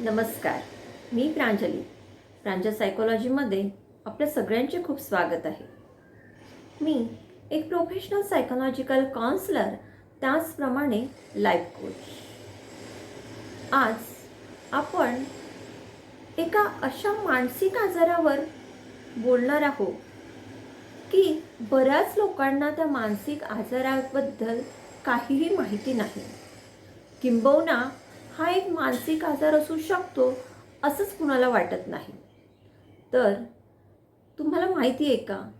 नमस्कार मी प्रांजली. प्रांजल सायकोलॉजीमध्ये आपल्या सगळ्यांचे खूप स्वागत आहे. मी एक प्रोफेशनल सायकोलॉजिकल काउन्सलर त्याचप्रमाणे लाईफ कोच आज आपण एका अशा मानसिक आजारावर बोलणार आहोत की बऱ्याच लोकांना त्या मानसिक आजाराबद्दल काहीही माहिती नाही. किंबहुना हा एक मानसिक आजार असू शकतो असंच कुणाला वाटत नाही. तर तुम्हाला माहिती आहे का?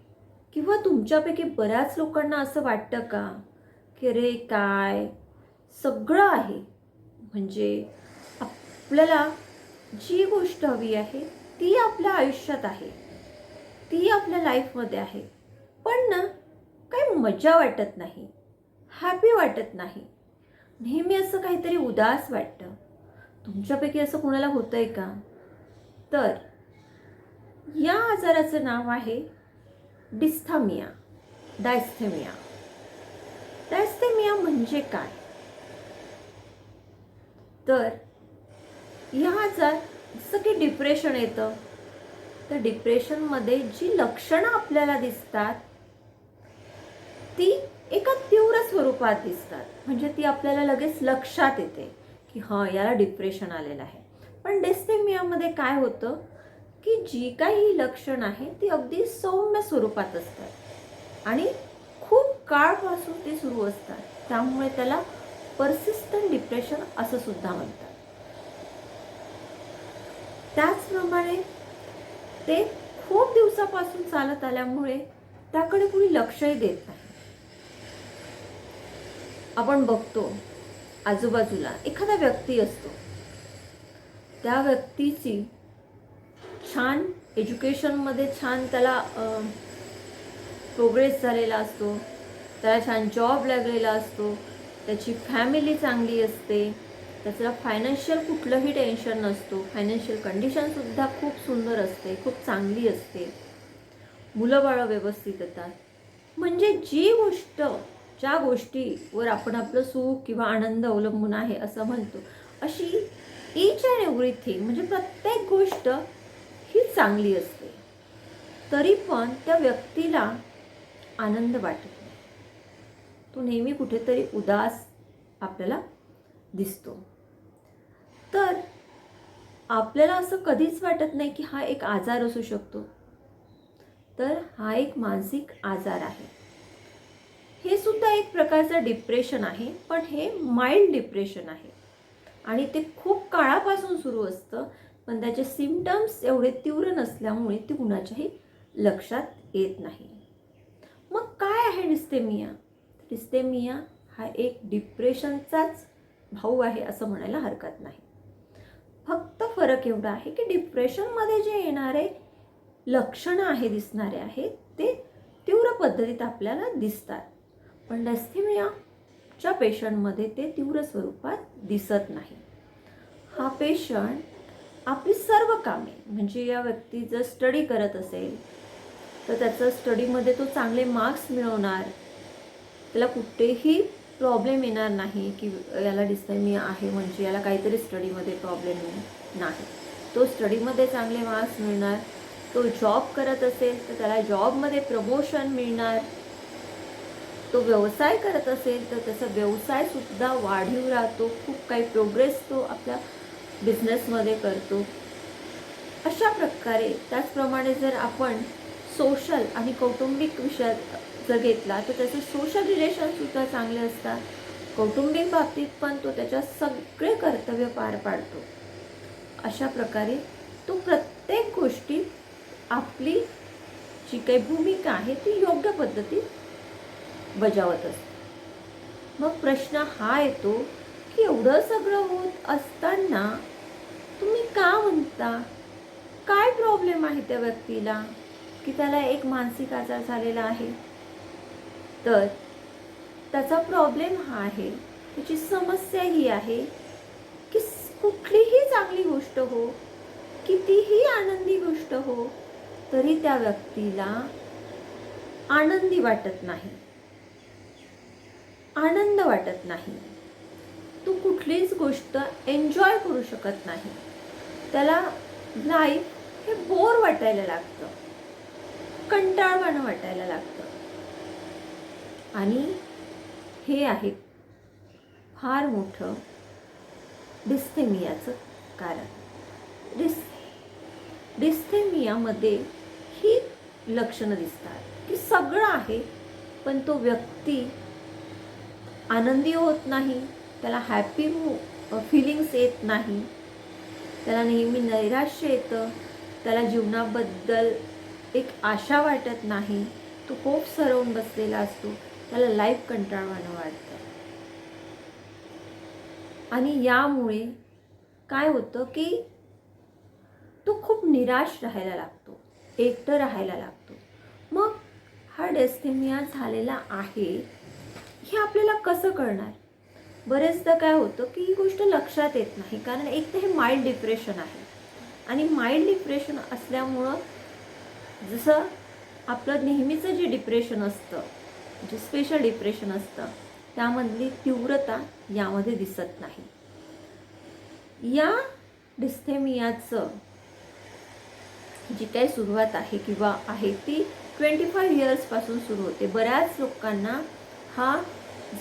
किंवा तुमच्यापैकी बऱ्याच लोकांना असं वाटतं का? की रे काय? सगळं आहे. म्हणजे आपल्याला जी गोष्ट हवी आहे ती आपल्या आयुष्यात आहे. ती आपल्या लाईफमध्ये आहे. पण ना काही मजा वाटत नाही. हॅपी वाटत नाही. नेहमी असं काहीतरी उदास वाटतं. तुमच्यापैकी असं कोणाला होतं आहे का? तर या आजाराचं नाव आहे डिस्थामिया डायस्थेमिया. डायस्थेमिया म्हणजे काय? तर या आजार जसं की डिप्रेशन येतं तर डिप्रेशनमध्ये जी लक्षणं आपल्याला दिसतात ती एका तीव्र स्वरूपात दिसतात. म्हणजे ती आपल्याला लगेच लक्षात येते. की हां याला डिप्रेशन आलेलं आहे. पण डेस्टेमियामध्ये काय होतं की जी काही लक्षण आहे ती अगदी सौम्य स्वरूपात असतात. आणि खूप काळपासून ते सुरू असतात. त्यामुळे त्याला परसिस्टंट डिप्रेशन असं सुद्धा म्हणतात. त्याचप्रमाणे ते खूप दिवसापासून चालत आल्यामुळे त्याकडे कुणी लक्षही देत नाही. आपण बघतो आजूबाजूला एखादा व्यक्ती असतो. त्या व्यक्तीची छान एज्युकेशनमध्ये छान त्याला प्रोग्रेस झालेला असतो. त्याला छान जॉब लागलेला असतो. त्याची फॅमिली चांगली असते. त्याचं फायनान्शियल कुठलंही टेन्शन नसतो. फायनान्शियल कंडिशनसुद्धा खूप सुंदर असते. खूप चांगली असते. मुलं बाळं व्यवस्थित येतात. म्हणजे जी गोष्ट ज्या गोष्टीवर आपण आपलं सुख किंवा आनंद अवलंबून आहे असं म्हणतो अशी इच अँड एव्हरीथिंग म्हणजे प्रत्येक गोष्ट ही चांगली असते. तरी पण त्या व्यक्तीला आनंद वाटत नाही. तो नेहमी कुठेतरी उदास आपल्याला दिसतो. तर आपल्याला असं कधीच वाटत नाही की हा एक आजार असू शकतो. तर हा एक मानसिक आजार आहे. हे सुद्धा एक प्रकारचं डिप्रेशन आहे पण हे माइल्ड डिप्रेशन आहे. आणि ते खूप काळापासून सुरू असतं पण त्याचे सिमटम्स एवढे तीव्र नसल्यामुळे ते कुणाच्याही लक्षात येत नाही. मग काय आहे डिस्टेमिया डिस्टेमिया हा एक डिप्रेशनचाच भाऊ आहे असं म्हणायला हरकत नाही. फक्त फरक एवढा आहे की डिप्रेशनमध्ये जे येणारे लक्षणं आहे दिसणारे आहेत ते तीव्र पद्धतीत आपल्याला दिसतात. पण डॅस्थेमियाच्या पेशंटमध्ये ते तीव्र स्वरूपात दिसत नाही. हा पेशंट आपली सर्व कामे म्हणजे या व्यक्ती जर स्टडी करत असेल तर त्याचं स्टडीमध्ये तो चांगले मार्क्स मिळवणार त्याला कुठेही प्रॉब्लेम येणार नाही की याला डिस्टेमिया आहे म्हणजे याला काहीतरी स्टडीमध्ये प्रॉब्लेम नाही. तो स्टडीमध्ये चांगले मार्क्स मिळणार तो जॉब करत असेल तर त्याला जॉबमध्ये प्रमोशन मिळणार तो व्यवसाय करत असेल तर त्याचा व्यवसायसुद्धा वाढीव राहतो खूप काही प्रोग्रेस तो आपल्या बिझनेसमध्ये करतो. अशा प्रकारे त्याचप्रमाणे जर आपण सोशल आणि कौटुंबिक विषयात जर घेतला तर त्याचे सोशल रिलेशनसुद्धा चांगले असतात. कौटुंबिक बाबतीत पण तो त्याच्या सगळे कर्तव्य पार पाडतो. अशा प्रकारे तो प्रत्येक गोष्टीत आपली जी काही भूमिका आहे ती योग्य पद्धतीत बजावत असतो मग प्रश्न हा येतो की एवढं सगळं होत असताना तुम्ही का म्हणता? काय प्रॉब्लेम आहे त्या व्यक्तीला की त्याला एक मानसिक आजार झालेला आहे? तर त्याचा प्रॉब्लेम हा आहे त्याची समस्या ही आहे की कुठलीही चांगली गोष्ट हो कितीही आनंदी गोष्ट हो तरी त्या व्यक्तीला आनंदी वाटत नाही. आनंद वाटत नाही. तू कुठलीच गोष्ट एन्जॉय करू शकत नाही. त्याला लाईफ हे बोर वाटायला लागतं. कंटाळवाणं वाटायला लागतं. आणि हे आहे फार मोठं डिस्थेमियाचं कारण. डिस डिस्थेमियामध्ये ही लक्षणं दिसतात. की सगळं आहे पण तो व्यक्ती आनंदी होत नाही त्याला हॅपी फिलिंग्स येत नाही. त्याला नेहमी नैराश्य येतं त्याला जीवनाबद्दल एक आशा वाटत नाही. तो खूप सरवून बसलेला असतो त्याला लाईफ कंटाळवाणं वाटतं. आणि यामुळे काय होतं की तो खूप निराश राहायला लागतो एकटं राहायला लागतो. मग हा डेस्थिमिया झालेला आहे. हे आपल्याला कसं कळणार? बरेचदा काय होतं की ही गोष्ट लक्षात येत नाही कारण एक तर हे माइल्ड डिप्रेशन आहे. आणि माइल्ड डिप्रेशन असल्यामुळं जसं आपलं नेहमीचं जे डिप्रेशन असतं जे स्पेशल डिप्रेशन असतं त्यामधली तीव्रता यामध्ये दिसत नाही. या डिस्थेमियाचं जी काही सुरुवात आहे किंवा आहे ती ट्वेंटी फाय इयर्सपासून सुरू होते. बऱ्याच लोकांना हा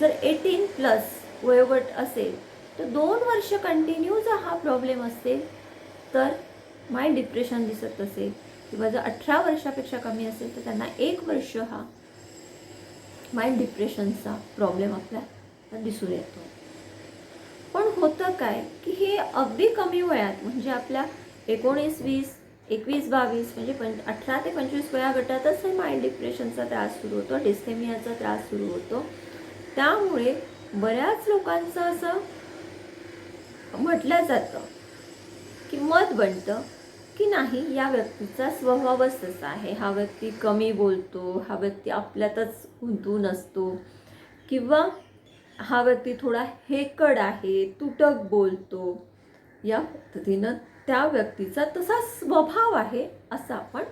जर एटीन प्लस वयोगट असेल तर दोन वर्ष कंटिन्यू जर हा प्रॉब्लेम असेल तर माइंड डिप्रेशन दिसत असेल. किंवा जर अठरा वर्षापेक्षा कमी असेल तर त्यांना एक वर्ष हा माइंड डिप्रेशनचा प्रॉब्लेम आपल्याला दिसून येतो. पण होतं काय की हे अगदी कमी वयात म्हणजे आपल्या एकोणीस वीस एकवीस बावीस म्हणजे पं अठरा ते पंचवीस वया गटातच हे माइंड डिप्रेशनचा त्रास सुरू होतो डिस्थेमियाचा त्रास सुरू होतो. त्यामुळे बऱ्याच लोकांचं असं म्हटलं जातं की मत बनतं की नाही या व्यक्तीचा स्वभावच तसा आहे. हा व्यक्ती कमी बोलतो हा व्यक्ती आपल्यातच गुंतून असतो. किंवा हा व्यक्ती थोडा हेकड आहे तुटक बोलतो. या पद्धतीनं त्या व्यक्तीचा तसा स्वभाव आहे असं आपण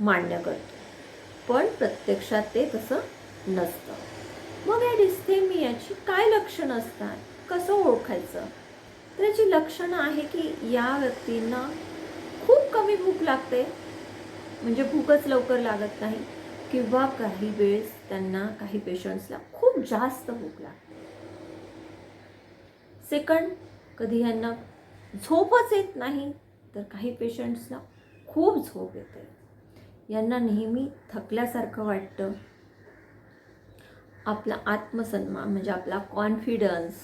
मान्य करतो. पण प्रत्यक्षात ते तसं नसतं. मग या डिस्थेमियाची काय लक्षणं असतात? कसं ओळखायचं? तर याची लक्षणं आहे की या व्यक्तींना खूप कमी भूक लागते. म्हणजे भूकच लवकर लागत नाही. किंवा काही वेळेस त्यांना काही पेशंट्सला खूप जास्त भूक लागते. सेकंड कधी यांना झोपच येत नाही तर काही पेशंट्सला खूप झोप येते. यांना नेहमी थकल्यासारखं वाटतं. आपला आत्मसन्मान म्हणजे आपला कॉन्फिडन्स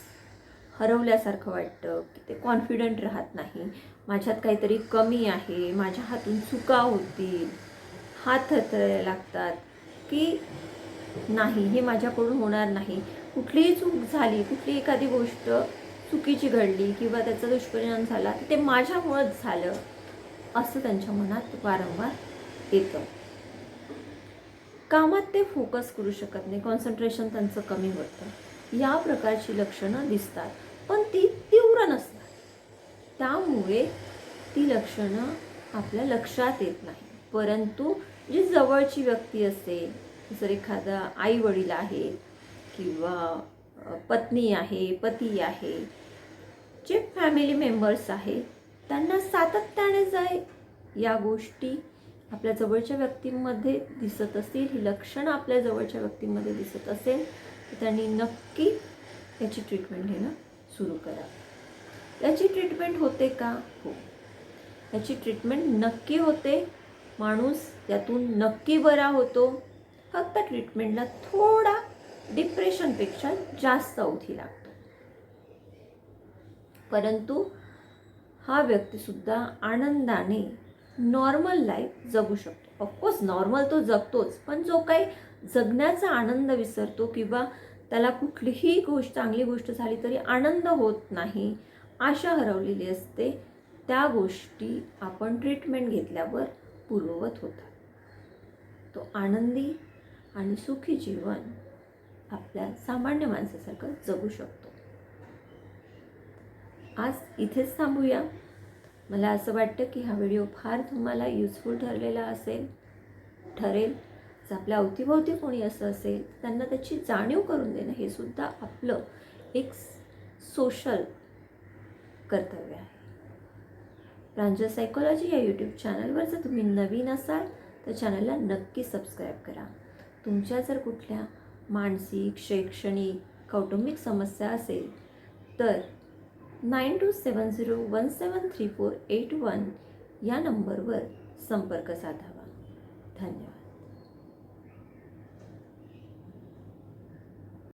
हरवल्यासारखं वाटतं की ते कॉन्फिडंट राहत नाही. माझ्यात काहीतरी कमी आहे माझ्या हातून चुका होतील. हात थरथरायला लागतात की नाही हे माझ्याकडून होणार नाही. कुठलीही चूक झाली कुठली एखादी गोष्ट चुकीची घडली किंवा त्याचा दुष्परिणाम झाला तर ते माझ्यामुळंच झालं असं त्यांच्या मनात वारंवार येतं. कामात ते फोकस करू शकत नाही. कॉन्सन्ट्रेशन त्यांचं कमी होतं. या प्रकारची लक्षणं दिसतात. पण ती तीव्र नसतात. त्यामुळे ती लक्षणं आपल्या लक्षात येत नाही. परंतु जी जवळची व्यक्ती असेल जर एखादा आई वडील आहे किंवा पत्नी आहे पती आहे जे फॅमिली मेंबर्स आहेत त्यांना सातत्याने जाय या गोष्टी आपल्या जवळच्या व्यक्तींमध्ये दिसत असतील ही लक्षणं आपल्या जवळच्या व्यक्तींमध्ये दिसत असेल तर त्यांनी नक्की याची ट्रीटमेंट घेणं सुरू करा. याची ट्रीटमेंट होते का? हो. याची ट्रीटमेंट नक्की होते. माणूस त्यातून नक्की बरा होतो. फक्त ट्रीटमेंटला थोडा डिप्रेशनपेक्षा जास्त अवधी लागतो. परंतु हा व्यक्तीसुद्धा आनंदाने नॉर्मल लाईफ जगू शकतो. ऑफकोर्स नॉर्मल तो जगतोच पण जो काही जगण्याचा आनंद विसरतो किंवा त्याला कुठलीही गोष्ट चांगली गोष्ट झाली तरी आनंद होत नाही आशा हरवलेली असते त्या गोष्टी आपण ट्रीटमेंट घेतल्यावर पूर्ववत होतात. तो आनंदी आणि सुखी जीवन आपल्या सामान्य माणसासारखं जगू शकतो. आज इथेच थांबूया. मला असं वाटतं की हा व्हिडिओ फार तुम्हाला युजफुल ठरलेला असेल ठरेल जर आपल्या अवतीभोवती कोणी असं असेल त्यांना त्याची जाणीव करून देणं हे सुद्धा आपलं एक सोशल कर्तव्य आहे. प्रांजल सायकोलॉजी या यूट्यूब चॅनलवर जर तुम्ही नवीन असाल तर चॅनलला नक्की सबस्क्राईब करा. तुमच्या जर कुठल्या मानसिक शैक्षणिक कौटुंबिक समस्या असेल तर nine two seven zero one seven three four eight one या नंबरवर संपर्क साधावा. धन्यवाद.